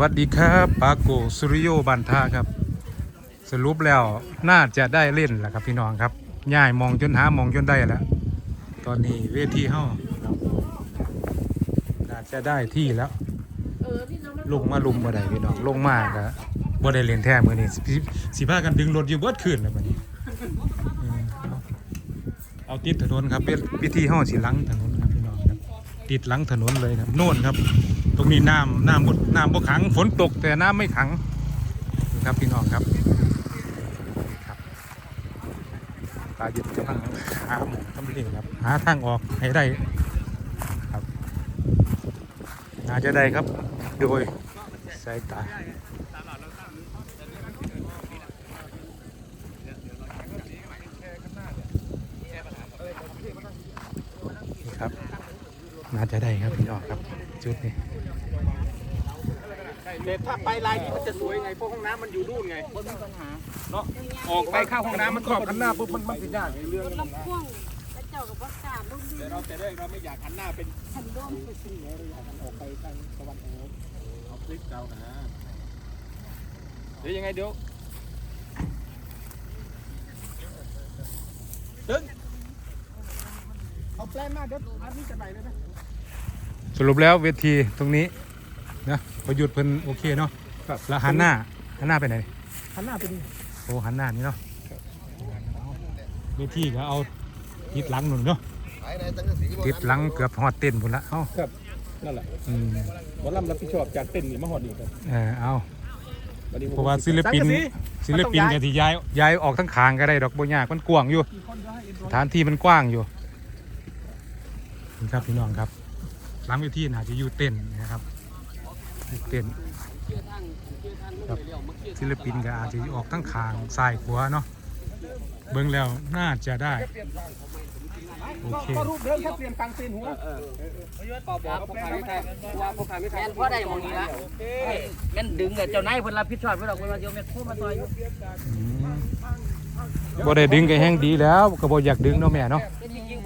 วัสดีครับปาโกสุริโยบันทาครับ สรุปแล้วน่าจะได้เล่นแหละครับพี่น้องครับย่ายมองจนหามองจนได้แล้ว ตอนนี้เวทีเฮาน่าจะได้ที่แล้ว ลงมาลุมบ่ได้พี่น้องลงมาก็บ่ได้เล่นแท้มือนี้สิสิพากันดึงรถอยู่เบิดคืนแล้วบัดนี้เอาติดถนนครับเป็นพิธีเฮาสิหลังถนนครับพี่น้องครับติดหลังถนนเลยครับโน่นครับ ตรงนี้น้ำน้ำบดน้ำบ่ขังฝนตกแต่น้ำไม่ขังนะครับพี่น้องครับตาหยุดกำลังหาหมองทำเองครับ หาทางออกให้ได้ครับน่าจจะได้ครับ โดยสายตาครับน่าจะได้ครับพี่น้องครับจุดนี้ เด็ถ้าไปลายนี้มันจะสวยไงเพราะห้องน้ำมันอยู่นู่นไงบนมีปัญหาเนาะออกไปเข้าห้องน้ำมันขอบหันหน้าปุ๊บมันมันสิยากในเรื่องลำพ่วงพระเจ้ากับพระกาลุ่มดีแต่เราจะได้เราไม่อยากหันหน้าเป็นทันร่มสิ่งไหนเราอยากหันออกไปทางตะวันออกเอาคลิปเก่านะเดี๋ยวยังไงเดี๋ยวดึงเอาแปลนมาเดี๋ยวอันนี้จะไหนเลยนะสรุปแล้วเวทีตรงนี้นะ ประยุทธ์เพิ่นโอเคเนาะแล้วหันหน้าหันหน้าไปไหนหันหน้าไปนี่โอ้หันหน้านี่เนาะเวทีก็เอาติดหลังหนุนเนาะติดหลังเกือบหอดเต้นพุ่นละเอ้าครับนั่นแหละอืมหมอลำรับผิดชอบจากเต้นนี่มาหอดนี่ครับเออเอาวันนี้ผมเพราะว่าศิลปินสังกะสีศิลปินก็ที่ย้ายย้ายออกทั้งคางก็ได้ดอกบ่ยากมันกว้างอยู่สถานที่มันกว้างอยู่นี่ครับพี่น้องครับหลังเวทีน่าจะอยู่เต้นนะครับอยู่ เต้นครับศิลปินก็อาจจะออกทั้งคางซ้ายขวาเนาะเบิ่งแล้วน่าจะได้โอเคก็รูปเดิมแค่เปลี่ยนตังเส้นหัวครับพ่อขายไม่แพงว่าพ่อขายไม่แพงพ่อได้หมองนี้ละแม่นดึงกับเจ้านายเพิ่นรับผิดชอบเพิ่นเอาเพิ่นว่าเดี๋ยวแม่โทรมาซอยอยู่อืมบ่ได้ดึงก็แห้งดีแล้วก็บ่อยากดึงเนาะแม่เนาะแต่จริงๆ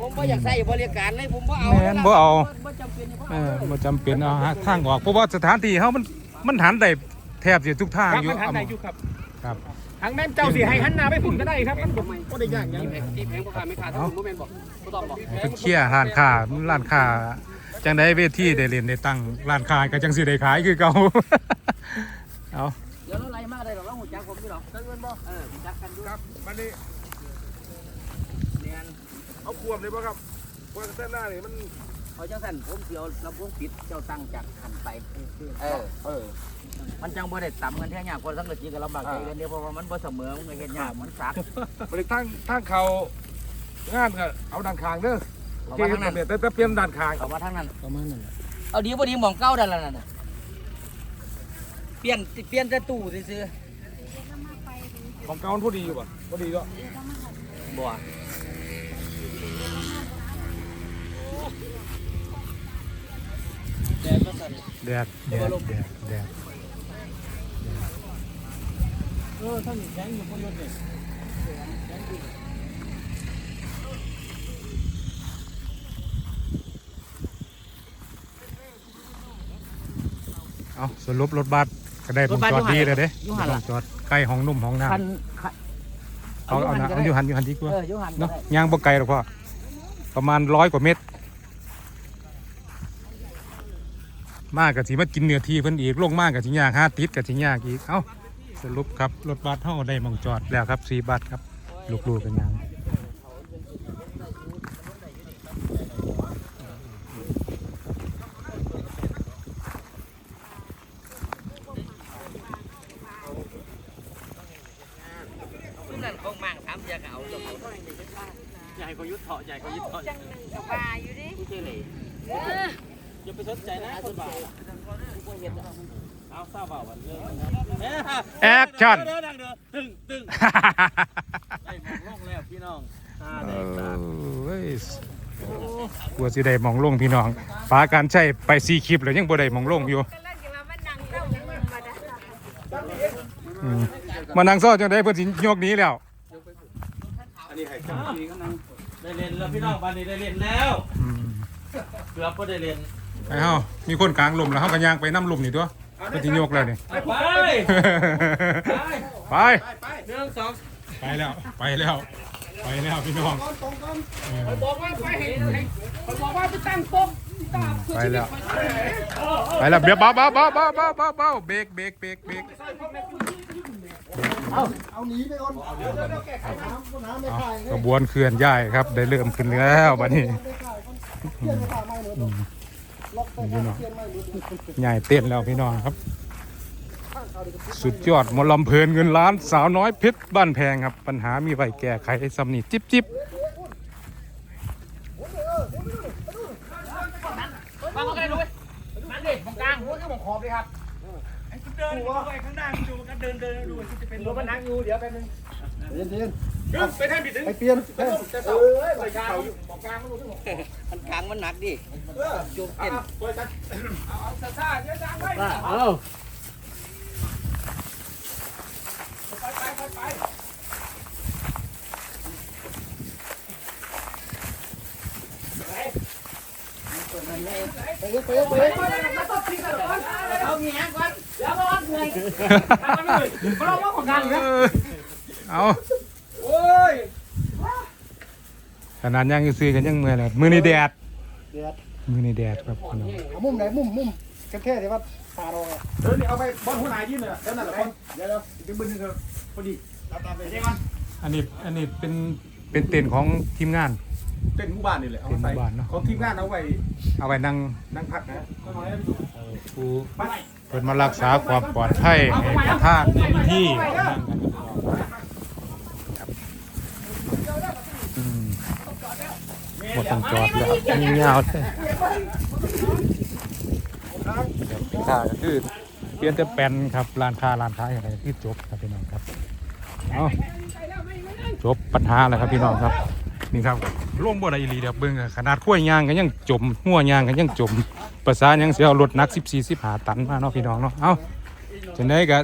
ผมบ่อยากใส่บริการเลยผมบ่เอาแม่นบ่เอา บ่จำเป็นเออบ่จำเป็นเอาหาทางออกเพราะว่าสถานที่เฮามันมันหันได้แทบจะทุกทางครับอยู่มันหันได้อยู่ครับครับ ทางแม่นเจ้าสิให้หันหน้าไปพุ่นก็ได้ครับมันก็ได้ยากอย่างที่แพงที่แพงพ่อขายไม่ขาดทั้งหมดบ่แม่นบ่บ่ต้องบ่ให้เพิ่นเคลียร์ร้านค้าร้านค้าจังได้เวทีได้เล่นได้ตั้งร้านค้าก็จังสิได้ขายคือเก่า เอาเดี๋ยวเราไล่มาได้ดอกเราหูจักผมอยู่ดอกจักเงินบ่เออรู้จักกันอยู่ครับมันนี่เนียน เอาขวบเลยป่ะครับขวบเส้นหน้านี่มันเอาจังซั่นผมสิเอาลำโพงปิดเจ้าตั้งจากหันไป เออ เออ มันจังบ่ได้ต่ำกันแท้ยากคนสังกะสีก็ลำบากใจกันเดียวเพราะว่ามันบ่เสมอมันก็เฮ็ดยากมันสักบริทั้งทั้งเขางานก็เอาด้านข้างเด้อโอเคครับเนี่ยแต่แต่เปลี่ยนด้านข้างเอามาทางนั้นประมาณนั้นแหละเอาดีบ่ดีหมองเก้าดันแล้วนั่นน่ะเปลี่ยนเปลี่ยนแต่ตู้ซื่อของเก่ามันพอดีอยู่ป่ะพอดีก็ๆบ่ แดดก็สั่นแดดแดดแดดแดดเออท่านแข็งอยู่บนรถนี่เอาสรุปรถบัสก็ได้ผมจอดดีเลยเด้อยู่หันต้อล่ะงจอดใกล้ห้องนุ่มห้องน้ำคันคัน เอาเอานะเอาอยู่หันอยู่หันดีกว่าเอออยู่หันก็เนาะได้ย่างบ่ไกลหรอกพ่อประมาณร้อยกว่าเมตร มากกับสิมากินเนื้อที่เพิ่นอีกลงมากกับสิยากหาติดกับสิยากอีกเอ้าสรุปครับรถบัสเฮาได้หมองจอดแล้วครับ4บัสครับลูกๆกันยัง นั่นของมั่งถามเสียก็เอาเจ้าเขาใหญ่กว่ายุทธเถาะใหญ่กว่ายุทธเถาะจังหนึ่งกับบาอยู่ดิผู้เชี่ยวเลยอย่าไปสนใจนะคนบ่าวเอาทราบบ่าววันเรื่องแอคชั่นเด้อดังเด้อตึ้งตึ้งได้หมดลงแล้วพี่น้องอ่าเอได้ตา้ยกลัวสิได้หมองลงพี่น้องปาการใช้ไปซีคลิปแล้วยังบ่ได้หมองลงอยู่ กำลังจะมามันนั่งเต้ายังมันมาได้ อื มมานั่งซ้อจังได๋เพิ่นสิยกหนี้แล้ว อันนี้ให้จังทีก็นั่งได้เรียนแล้วพี่น้องบ้านนี้ได้เรียนแล้วอืมเกือบก็ได้เรียนไปเฮามีคนกลางลมแล้วเฮาก็ย่างไปน้ำลมนี่ตัวก็ที่โยกแล้วนี่ไปไป ไปไปหนึ่งสอง ไปแล้ว ไปแล้ว ไปแล้วพี่น้องเออบอกว่าไปเห็นบอกว่าไปตั้งโต๊ะอืมไปแล้วไปแล้วเบียร์เบาเบาเบาเบาเบาเบาเบาเบรกเบรกเบรกเบรกเอาเอาหนีไปก่อนเดี๋ยวเดี๋ยวแก้ไขน้ำน้ำไม่ถ่าระบวนเคลื่อนย้ายครับ ได้เริ่มขึ้นแล้วบัดนี้ายไม่หมดล็อกไปพี่น้องใหญ่เต้นแล้วพี่น้องครับ สุดยอดมอลำเพลินเงินล้านสาวน้อยเพชรบ้านแพงครับ ปัญหามีไว้แก้ไขสำนีจิบจิบมาเขาก็ได้ด้วยมันดิตรงกลางหัวข้างขอบเลยครับเดินไปข้างหน้าดูกันเดินเดินดูจะเป็นรถมันนั่งอยู่เดี๋ยวแป๊บนึงเย็นเย็นไปแท่นบิดถึงไปเปลี่ยนเฮ้ยจะเสาไปกลางอยู่กลางมันรู้ทั้งหมดมันกลางมันหนักดิจุดเต็มเปิดกันเอาเอาซาซาเยอะจังไปเอา ไปไปไปไป ไป เย็นไปเย็นไปเย็นเอาเงี้ยก่อนเดี๋ยวร้อนเหนื่อยเพราะว่าของกลางนะเอาโอ้ยขนาดยังซื้อกันยังเมื่อยเลยมือนี่แดดเดี๋ยวมือนี่แดดครับพี่น้องเอามุมไหนมุมมุมแค่ๆที่ว่าตาเราอะเดินนี่เอาไปบอลหัวหน้ายิ้มเลยแล้วนั่นแหละคนเดี๋ยวเดี๋ยวดึงบึ้งเถอะ พอดีตามตามไปเดี๋ยวก่อนอันนี้อันนี้เป็นเป็นเต็นท์ของทีมงาน เต้นหมู่บ้านนี่แหละเอามาใส่เต้นหมู่บ้านเนอะ ของทีมงานเอาไว้เอาไว้นั่งนั่งพักนะก็น้อยผู้ไปเพิ่นมารักษาความปลอดภัยให้ประธานในพื้นที่นั่งกันครับอืมหมดต้องจอดแล้วมียาวเลยเดี๋ยวพี่ข้าก็คือเปลี่ยนแต่แปลนครับร้านค้าร้านค้าอย่างไรที่จบครับพี่น้องครับ เอาจบปัญหาแล้วครับพี่น้องครับ นี่ครับร่วมบ่ได้อีหลีเดี๋ยวเบิ่งอะขนาดขั้วยยางก็ยังจมหัวยางก็ยังจมภาษายังเสียรถนัก14 15ตันมาเนาะพี่น้องเนาะเอ้าจังได๋ก็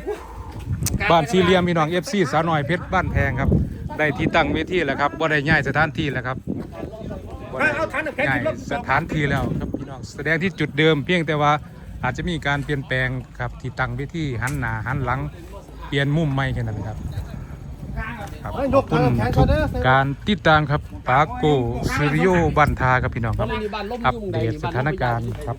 บ้านสี่เหลี่ยมพี่น้อง FC สาวน้อยเพชรบ้านแพงครับ ได้ที่ตั้งเวทีแล้วครับบ่ได้ย้ายสถานที่แล้วครับบ่ได้เอาทันแข็งย้ายขึ้นรถสถานที่แล้วครับพี่น้องแสดงที่จุดเดิมเพียงแต่ว่าอาจจะมีการเปลี่ยนแปลงครับที่ตั้งเวทีหันหน้าหันหลังเปลี่ยนมุมใหม่แค่นั้นครับ ครับเฮ้ยขยอบกคุณแขนทุก่อกนเด้อการติดตามครับปาโกซิริโยบันทาครับพี่น้องครับอัปเดตสถานการณ์ครับ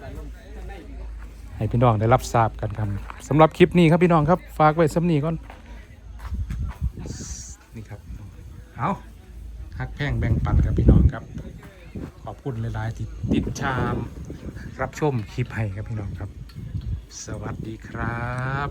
ให้พี่น้องได้รับทราบกันครับสำหรับคลิปนี้ครับพี่น้องครับฝากไว้สำนีก่อนนี่ครับเอาฮักแพงแบ่งปันครับพี่น้องครับ ขอบคุณหลายๆที่ติดชาม รับชมคลิปให้ครับพี่น้องครับ สวัสดีครับ